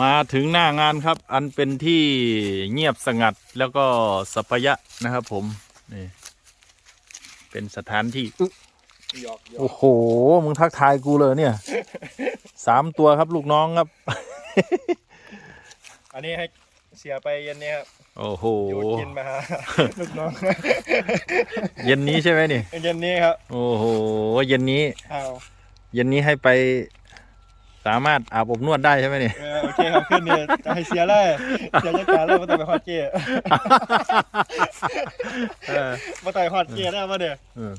มาถึงหน้างานครับ อันเป็นที่เงียบสงัดแล้วก็สัพยะนะครับ ผมนี่เป็นสถานที่อึ๊ะหยอกหยอกโอ้โห มึงทักทายกูเลยเนี่ย สามตัวครับลูกน้องครับ อันนี้ให้เสียไปเย็นนี้ครับโอ้โหโยนกินมาหาลูกน้องเย็นนี้ใช่ไหมนี่ เย็นนี้ครับ โอ้โห เย็นนี้เอาเย็นนี้ให้ไป สามารถอาบอบนวดได้ใช่ไหมนี่เออโอเคครับขึ้นเนี่ยจะให้เสียเลยเสียจัดการเลยมาต่อยไปฮอตเก้เออมาต่อยฮอตเก้ได้มาเด้อเออ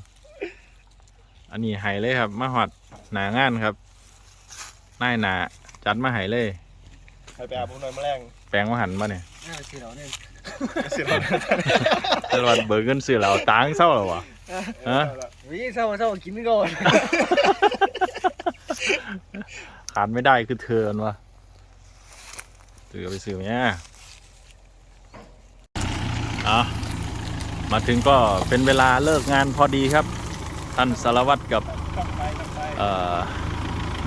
อันนี้ไห้เลยครับ มาหอดหนางานครับนายหนาจัดมาไห้เลย ให้ไปอาบผมหน่อยแมลงแปลงมาหันมาเนี่ยเสียตลอดเบิกเงินซื้อแล้วตังค์เศร้าหรอวะ ฮะ วิ่งเศร้าเศร้ากินก่อน ขาดไม่ได้คือเธอนวะซื้อไปซื้อเนี่ยอะมาถึงก็เป็นเวลาเลิกงานพอดีครับ ท่านสารวัตรกับ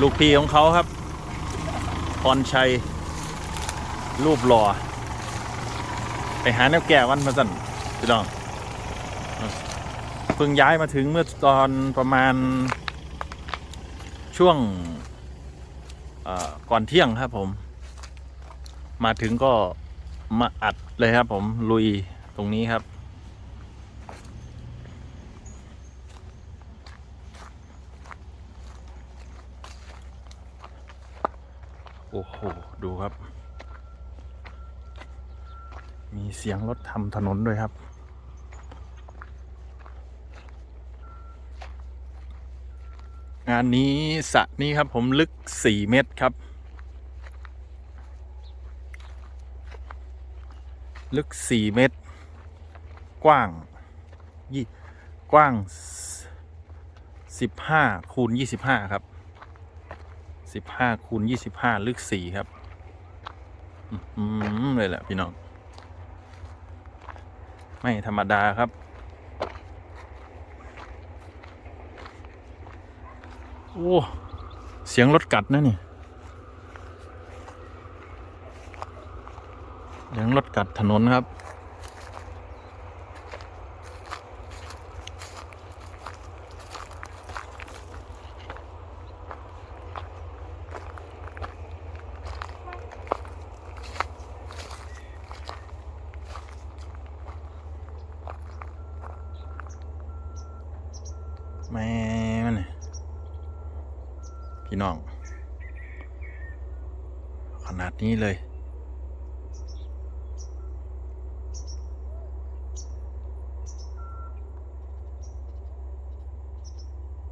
ลูกพี่ของเขาครับ พรชัย รูปหล่อ ไปหาแนวแก่วันมาสั่นพี่น้องเพิ่งย้ายมาถึงเมื่อตอนประมาณช่วง ก่อนเที่ยงครับผม มาถึงก็มาอัดเลยครับผมลุยตรงนี้ครับ โอ้โห ดูครับ มีเสียงรถทำถนนด้วยครับ งานนี้สระนี้ครับผมลึก 4 เมตรครับ ลึก 4 เมตร กว้างยี่กว้าง 15 คูณ 25 ครับสิบห้าคูณยี่สิบห้าลึกสี่ครับ อืมเลยแหละพี่น้อง ไม่ธรรมดาครับ โอ้เสียงรถกัดนะนี่เสียงรถกัดถนนครับแม่ พี่น้อง ขนาดนี้เลย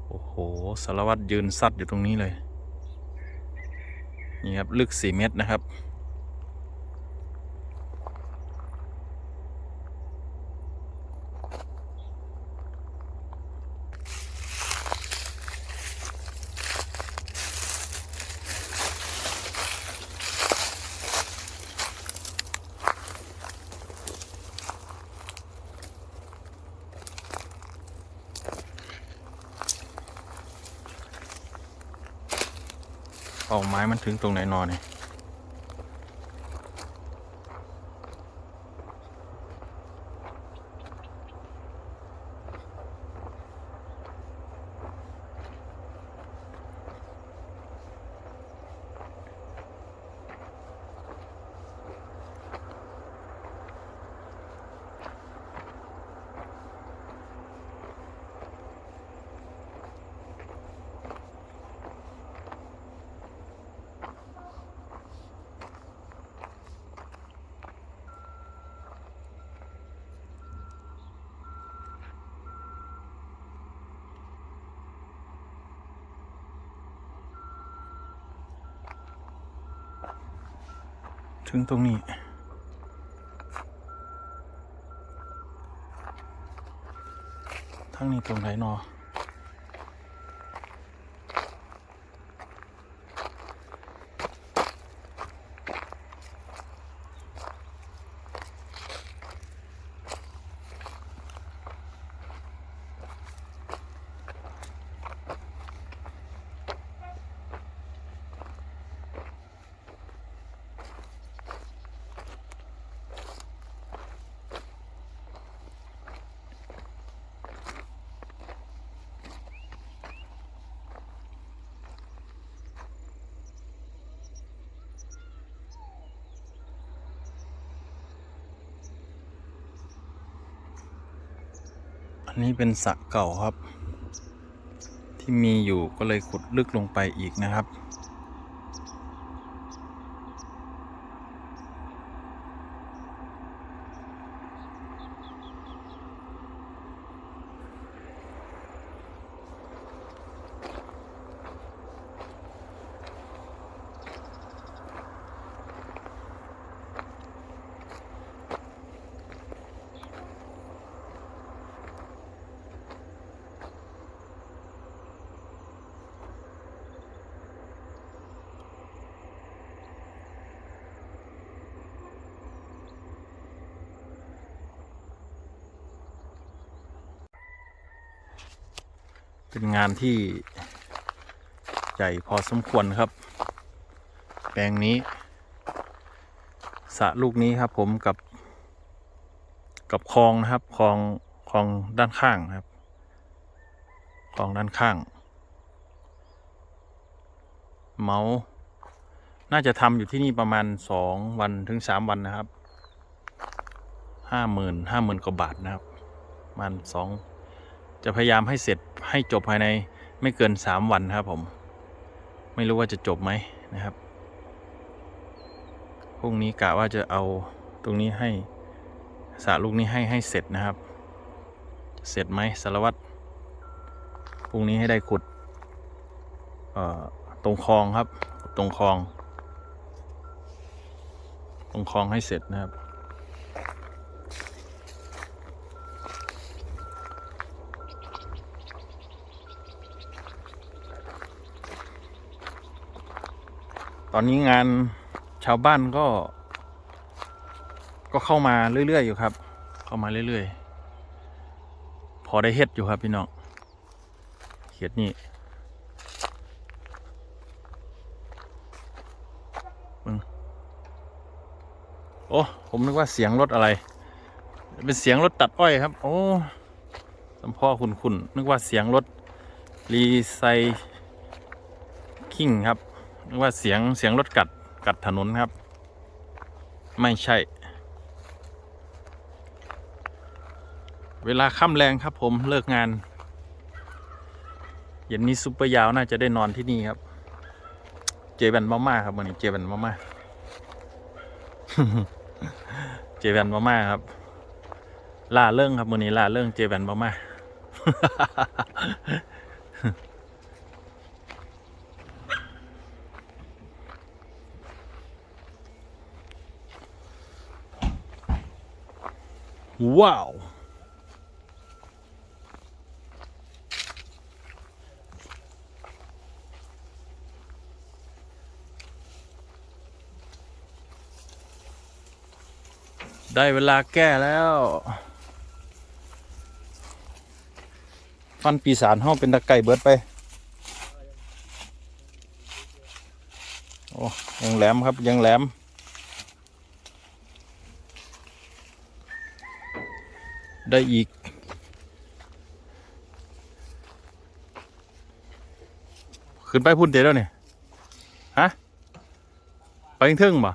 โอ้โห สารวัตรยืนซัดอยู่ตรงนี้เลย นี่ครับ ลึกสี่เมตรนะครับ เอาไม้มันถึงตรงไหนนอนเนี่ย ถึงตรงนี้ ทั้งนี้ตรงไหนนอ อันนี้เป็นสระเก่าครับ ที่มีอยู่ก็เลยขุดลึกลงไปอีกนะครับ เป็นงานที่ใหญ่พอสมควรครับ แปลงนี้สระลูกนี้ครับ ผมกับ กับคลองนะครับคลองคลองด้านข้างครับคลองด้านข้าง เมาส์น่าจะทำอยู่ที่นี่ประมาณสองวันถึงสามวันนะครับห้าหมื่นห้าหมื่นกว่าบาทนะครับ มันสอง จะพยายามให้เสร็จให้จบภายในไม่เกินสามวันครับผม ไม่รู้ว่าจะจบไหมนะครับพรุ่งนี้กะว่าจะเอาตรงนี้ให้สระลูกนี้ให้ให้เสร็จนะครับ จะเสร็จไหมสารวัตรพรุ่งนี้ให้ได้ขุดตรงคลองครับ ตรงคลอง ตรงคลองให้เสร็จนะครับ ตอนนี้งานชาวบ้านก็ ก็เข้ามาเรื่อยๆอยู่ครับ เข้ามาเรื่อยๆ พอได้เฮ็ดอยู่ครับพี่น้องเฮ็ดนี่มึงโอ้ผมนึกว่าเสียงรถอะไร เป็นเสียงรถตัดอ้อยครับ โอ้สัมพ่อคุณคุณนึกว่าเสียงรถรีไซคิงครับ นึกว่าเสียงเสียงรถกัดกัดถนนครับ ไม่ใช่ เวลาค่ำแรงครับผมเลิกงาน เย็นนี้ซุปเปอร์ยาวน่าจะได้นอนที่นี่ครับ เจแวนมาม่าครับวันนี้เจแวนมาม่าเจแวนมาม่าครับล่าเรื่องครับวันนี้ล่าเรื่องเจแวนมาม่า ว้าว ได้เวลาแก้แล้ว ฟันปีศาจห้องเป็นตะไก่เบิดไป โอ้ยังแหลมครับยังแหลม ได้อีก ขึ้นไปพุ่นเดี๋ยวเนี่ยฮะ ไปยังๆบ่